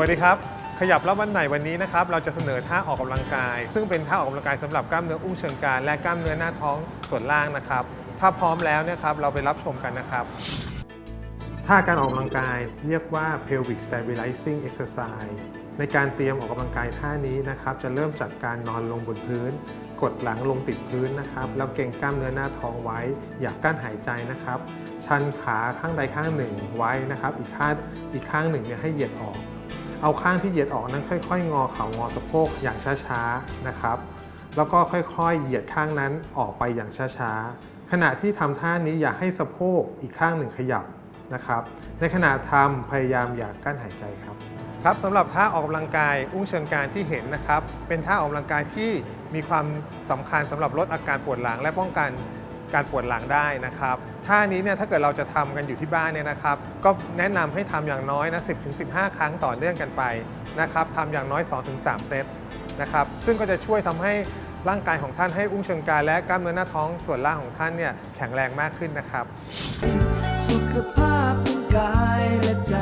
วัสดีครับ ขยับแล้ววันไหนวันนี้นะครับ เราจะเสนอท่าออกกำลังกาย ซึ่งเป็นท่าออกกำลังกายสำหรับกล้ามเนื้ออุ้งเชิงกรานและกล้ามเนื้อหน้าท้องส่วนล่างนะครับ ถ้าพร้อมแล้วเนี่ยครับ เราไปรับชมกันนะครับ ท่าการออกกำลังกายเรียกว่า pelvic stabilizing exercise ในการเตรียมออกกำลังกายท่านี้นะครับ จะเริ่มจากการนอนลงบนพื้น กดหลังลงติดพื้นนะครับ แล้วเก่งกล้ามเนื้อหน้าท้องไว้ อย่ากั้นหายใจนะครับ ชันขาข้างใดข้างหนึ่งไว้นะครับ อีกข้างอีกข้างหนึ่งเนี่ยให้เหยียดออก เอาข้างที่เหยียดออกนั้นค่อย ๆ งอเข่างอสะโพกอย่างช้าๆนะครับ แล้วก็ค่อยๆ เหยียดข้างนั้นออกไปอย่างช้าๆ ขณะที่ทำท่านี้อย่าให้สะโพกอีกข้างหนึ่งขยับนะครับ ในขณะทำพยายามอย่ากั้นหายใจครับ ครับสำหรับท่าออกกำลังกายอุ้งเชิงกานที่เห็นนะครับ เป็นท่าออกกำลังกายที่มีความสำคัญสำหรับลดอาการปวดหลังและป้องกัน การปวดหลังได้นะครับท่านี้เนี่ยถ้าเกิดเราจะทำกันอยู่ที่บ้านเนี่ยนะครับ ก็แนะนำให้ทำอย่างน้อยนะ10-15ครั้งต่อเนื่องกันไปนะครับทำอย่างน้อย 2-3 เซตนะครับซึ่งก็จะช่วยทำให้ร่างกายของท่านให้อุ้งเชิงกรานและกล้ามเนื้อหน้าท้องส่วนล่างของท่านเนี่ยแข็งแรงมากขึ้นนะครับ สุขภาพทั้งกายและใจ